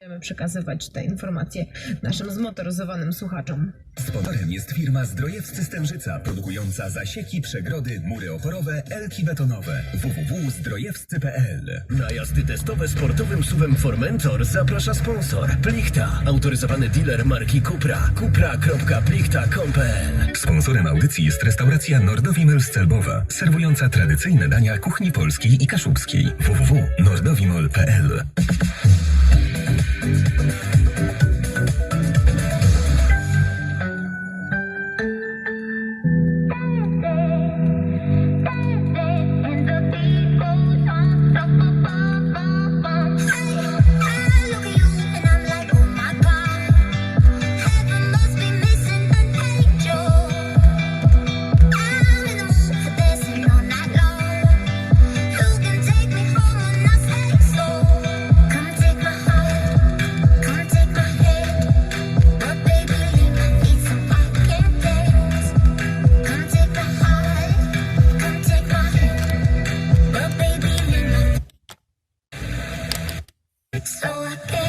Będziemy przekazywać te informacje naszym zmotoryzowanym słuchaczom. Sponsorem jest firma Zdrojewscy Stężyca, produkująca zasieki, przegrody, mury oporowe, elki betonowe. www.zdrojewscy.pl Na jazdy testowe sportowym suwem Formentor zaprasza sponsor Plichta, autoryzowany dealer marki Cupra. Cupra.plichta.com.pl Sponsorem audycji jest restauracja Nordowimel z Celbowa, serwująca tradycyjne dania kuchni polskiej i kaszubskiej. www.nordowimol.pl so I can